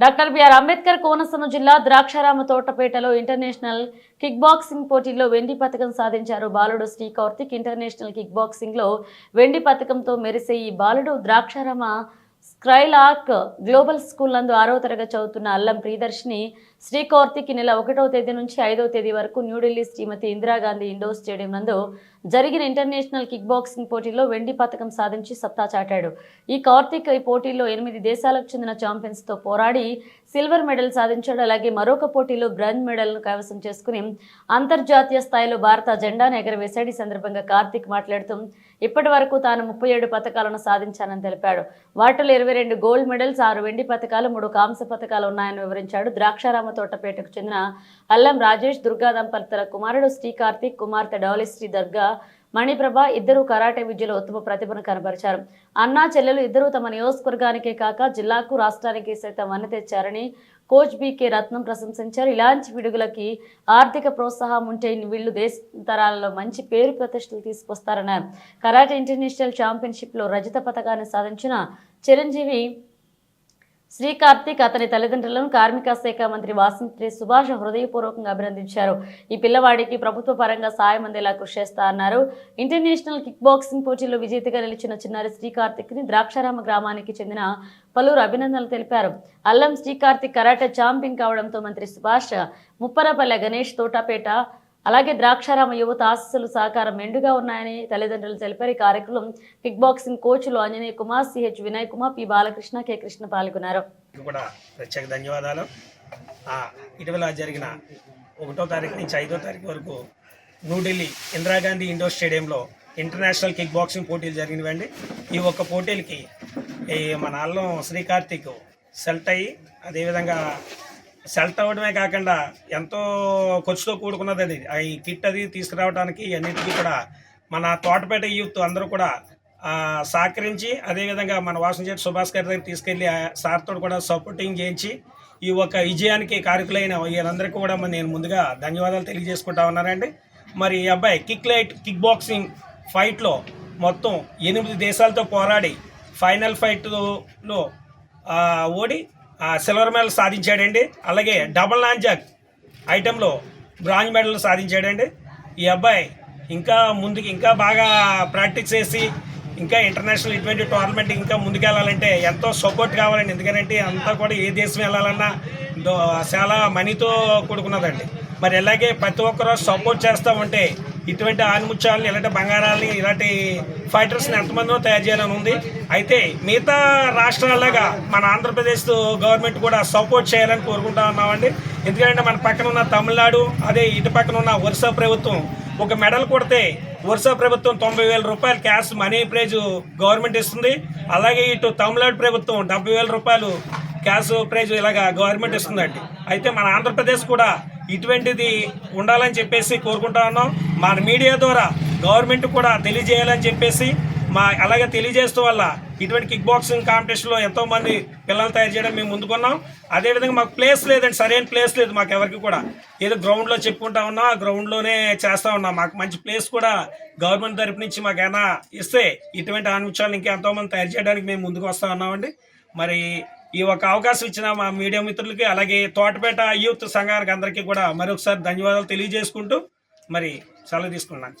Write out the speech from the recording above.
Doctor BR Ambedkar Konaseema జిల్లా ద్రాక్షారామ తోటపేటలో international kick boxing పోటీల్లో వెండి పథకం సాధించారు బాలుడు శ్రీ కార్తిక్. ఇంటర్నేషనల్ కిక్ బాక్సింగ్లో వెండి పథకంతో మెరిసే ఈ బాలుడు ద్రాక్షారామ స్క్రైలాక్ గ్లోబల్ స్కూల్ నందు ఆరవ తరగతి చదువుతున్న అల్లం ప్రియదర్శిని శ్రీ కార్తిక్ నెల ఒకటవ తేదీ నుంచి ఐదవ తేదీ వరకు న్యూఢిల్లీ శ్రీమతి ఇందిరాగాంధీ ఇండోర్ స్టేడియం నందు జరిగిన ఇంటర్నేషనల్ కిక్ బాక్సింగ్ పోటీలో వెండి పథకం సాధించి సత్తా చాటాడు. ఈ కార్తిక్ ఈ పోటీలో ఎనిమిది దేశాలకు చెందిన ఛాంపియన్స్తో పోరాడి సిల్వర్ మెడల్ సాధించాడు. అలాగే మరొక పోటీలో బ్రాంజ్ మెడల్ను కైవసం చేసుకుని అంతర్జాతీయ స్థాయిలో భారత జెండాను ఎగరవేశాడు. ఈ సందర్భంగా కార్తిక్ మాట్లాడుతూ ఇప్పటి వరకు తాను ముప్పై ఏడు పథకాలను సాధించానని తెలిపాడు. వాటిలో ఇరవై రెండు గోల్డ్ మెడల్స్ ఆరు వెండి పథకాలు మూడు కాంస్య పథకాలు ఉన్నాయని వివరించాడు. ద్రాక్షారామ తోటపేటకు చెందిన అల్లం రాజేష్ దుర్గా దంపతుల కుమారుడు శ్రీ కార్తీక్ కుమార్తె డౌలి శ్రీ దర్గా మణిప్రభ ఇద్దరు కరాటే విద్యలో ఉత్తమ ప్రతిభను కనబరిచారు. అన్నా చెల్లెలు ఇద్దరు తమ నియోజకవర్గానికే కాక జిల్లాకు రాష్ట్రానికి సైతం వన్నె తెచ్చారని కోచ్ బీకే రత్నం ప్రశంసించారు. ఇలాంటి విడుగులకి ఆర్థిక ప్రోత్సాహం ఉంటే వీళ్ళు దేశ తరాలలో మంచి పేరు ప్రతిష్టలు తీసుకొస్తారన్నారు. కరాటే ఇంటర్నేషనల్ ఛాంపియన్షిప్లో రజత పథకాన్ని సాధించిన చిరంజీవి శ్రీ కార్తీక్ అతని తల్లిదండ్రులను కార్మిక శాఖ మంత్రి వాసంతి సుభాష్ హృదయపూర్వకంగా అభినందించారు. ఈ పిల్లవాడికి ప్రభుత్వ పరంగా సాయం అందేలా కృషి చేస్తా అన్నారు. ఇంటర్నేషనల్ కిక్ బాక్సింగ్ పోటీలో విజేతగా నిలిచిన చిన్నారి శ్రీ కార్తిక్ని ద్రాక్షారామ గ్రామానికి చెందిన పలువురు అభినందనలు తెలిపారు. అల్లం శ్రీ కార్తిక్ కరాటే ఛాంపియన్ కావడంతో మంత్రి సుభాష్ ముప్పరపల్లె గణేష్ తోటపేట అలాగే ద్రాక్షారామ యువత ఆశస్సులు సహకారం మెండుగా ఉన్నాయని తల్లిదండ్రులు తెలిపారు. ఈ కార్యక్రమం kick boxing కోచ్లు Anjaneya Kumar CH Vinay Kumar P Balakrishna K Krishna పాల్గొన్నారు. కూడా ప్రత్యేక ధన్యవాదాలు. ఇటీవల జరిగిన ఒకటో తారీఖు నుంచి ఐదో తారీఖు వరకు న్యూఢిల్లీ ఇందిరాగాంధీ ఇండోర్ స్టేడియంలో ఇంటర్నేషనల్ కిక్ బాక్సింగ్ పోటీలు జరిగినవండి. ఈ ఒక్క పోటీలకి మన అల్లం శ్రీ కార్తీక్ సెలెక్ట్ అయ్యి అదేవిధంగా సెల్ట్ అవ్వడమే కాకుండా ఎంతో ఖర్చుతో కూడుకున్నది అది. ఆ ఈ కిట్ అది తీసుకురావడానికి అన్నిటికీ కూడా మన తోటపేట యూత్ అందరూ కూడా సహకరించి అదేవిధంగా మన వాసన చేతి సుభాష్ గారి దగ్గర తీసుకెళ్ళి ఆ సార్తో కూడా సపోర్టింగ్ చేయించి ఈ ఒక విజయానికి కారకులైన వీళ్ళందరికీ కూడా నేను ముందుగా ధన్యవాదాలు తెలియజేసుకుంటా ఉన్నానండి. మరి ఈ అబ్బాయి కిక్ లైట్ కిక్ బాక్సింగ్ ఫైట్లో మొత్తం ఎనిమిది దేశాలతో పోరాడి ఫైనల్ ఫైట్లో ఓడి సిల్వర్ మెడల్ సాధించాడండి. అలాగే డబుల్ నాంజాక్ ఐటెంలో బ్రాంజ్ మెడల్ సాధించాడండి. ఈ అబ్బాయి ఇంకా ముందుకు ఇంకా బాగా ప్రాక్టీస్ చేసి ఇంకా ఇంటర్నేషనల్ ఇటువంటి టోర్నమెంట్ ఇంకా ముందుకెళ్ళాలంటే ఎంతో సపోర్ట్ కావాలండి. ఎందుకంటే అంతా కూడా ఏ దేశం వెళ్ళాలన్నా దో- చాలా మనీతో కూడుకున్నదండి. మరి అలాగే ప్రతి ఒక్కరూ సపోర్ట్ చేస్తూ ఉంటే ఇటువంటి ఆనిముత్యాలని ఇలాంటి బంగారాలని ఇలాంటి ఫైటర్స్ని ఎంతమందినో తయారు చేయాలని ఉంది. అయితే మిగతా రాష్ట్రాలగా మన ఆంధ్రప్రదేశ్ గవర్నమెంట్ కూడా సపోర్ట్ చేయాలని కోరుకుంటా ఉన్నామండి. ఎందుకంటే మన పక్కన ఉన్న తమిళనాడు అదే ఇటు పక్కన ఉన్న ఒరిస్సా ప్రభుత్వం ఒక మెడల్ కొడితే ఒరిస్సా ప్రభుత్వం తొంభై వేల రూపాయలు క్యాష్ మనీ ప్రైజ్ గవర్నమెంట్ ఇస్తుంది. అలాగే ఇటు తమిళనాడు ప్రభుత్వం డెబ్బై వేల రూపాయలు గ్యాస్ ప్రైజ్ ఇలాగా గవర్నమెంట్ ఇస్తుందండి. అయితే మన ఆంధ్రప్రదేశ్ కూడా ఇటువంటిది ఉండాలని చెప్పేసి కోరుకుంటా ఉన్నాం. మన మీడియా ద్వారా గవర్నమెంట్ కూడా తెలియజేయాలని చెప్పేసి మా అలాగే తెలియజేస్తూ వల్ల ఇటువంటి కిక్ బాక్సింగ్ కాంపిటీషన్లో ఎంతో మంది పిల్లలు తయారు చేయడం మేము ముందుకున్నాం. అదేవిధంగా మాకు ప్లేస్ లేదండి సరైన ప్లేస్ లేదు మాకు ఎవరికి కూడా. ఏదో గ్రౌండ్లో చెప్పుకుంటా ఉన్నాం ఆ గ్రౌండ్లోనే చేస్తూ ఉన్నాం. మాకు మంచి ప్లేస్ కూడా గవర్నమెంట్ తరపు నుంచి మాకు ఇస్తే ఇటువంటి ఆన్విషయాలు ఇంకా ఎంతోమంది తయారు చేయడానికి మేము ముందుకు వస్తూ ఉన్నామండి. మరి ఈ ఒక అవకాశం ఇచ్చిన మా మీడియా మిత్రులకి అలాగే తోటపేట యూత్ సంఘానికి అందరికీ కూడా మరొకసారి ధన్యవాదాలు తెలియజేసుకుంటూ మరి సెలవు తీసుకున్నాను